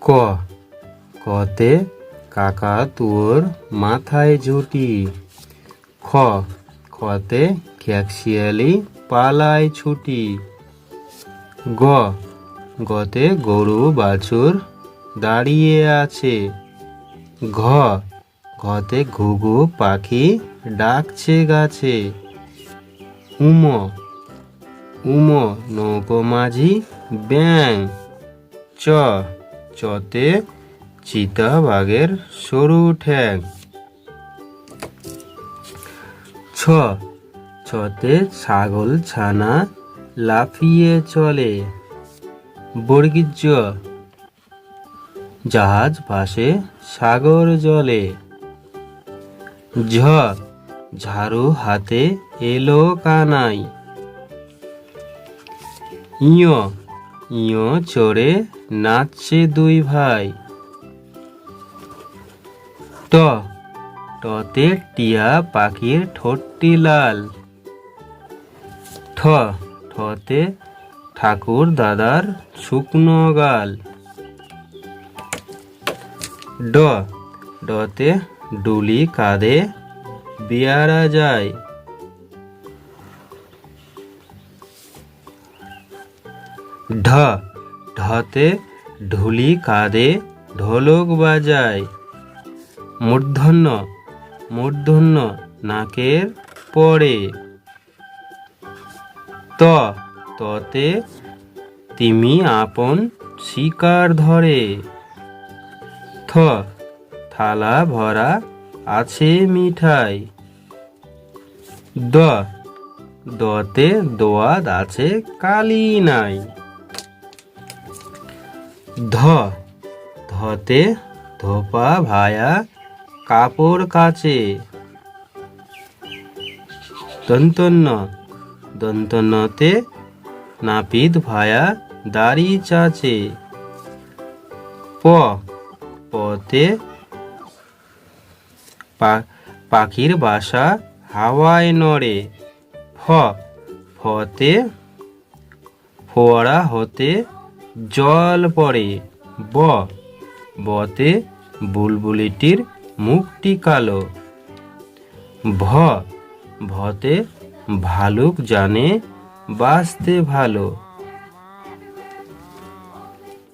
ক, কতে কাকা তোর মাথায় ঝুটি। খ খতে খ্যাকশিয়ালি পালায় ছুটি। গ, গতে গরু বাছুর দাঁড়িয়ে আছে। ঘ ঘতে ঘুঘু পাখি ডাকছে গাছে। উম উম, নৌকো মাঝি ব্যাং। চ চতে চিতা বাঘের সরু ঠ্যাং। ছ ছতে ছাগল ছানা লাফিয়ে চলে। বর্গীর জ জাহাজ ভাসে সাগর জলে। ঝ, ঝাড়ু হাতে এলো কানাই। ইয় ইয় চড়ে নাচছে দুই ভাই। ট, টতে টিয়া পাখির ঠোঁটটি লাল। ঠ ঠতে ঠাকুর দাদার শুকনো গাল। ড, ডতে ডুলি কাঁধে বেয়ারা যায়। ঢ, ঢতে ঢুলি কাঁধে ঢোলক বাজায়। মূর্ধন্য মূর্ধন্য নাকের পরে। ত, ততে তিমি আপন শিকার ধরে। থ, থালা ভরা আছে মিঠাই। দ, দতে দোয়াদ আছে কালি নাই। ধ, ধতে ধোপা ভায়া কাপড় কাচে। দন্তন্য দন্তন্যতে নাপিত ভায়া দাড়ি চাচে। প, পতে পাখির বাসা হাওয়ায় নড়ে। ফ, ফতে, ফোয়ারা হতে জল পড়ে। ব। বতে বুলবুলিটির মুখটি কালো। ভ। ভতে ভালুক জানে বাঁচতে ভালো।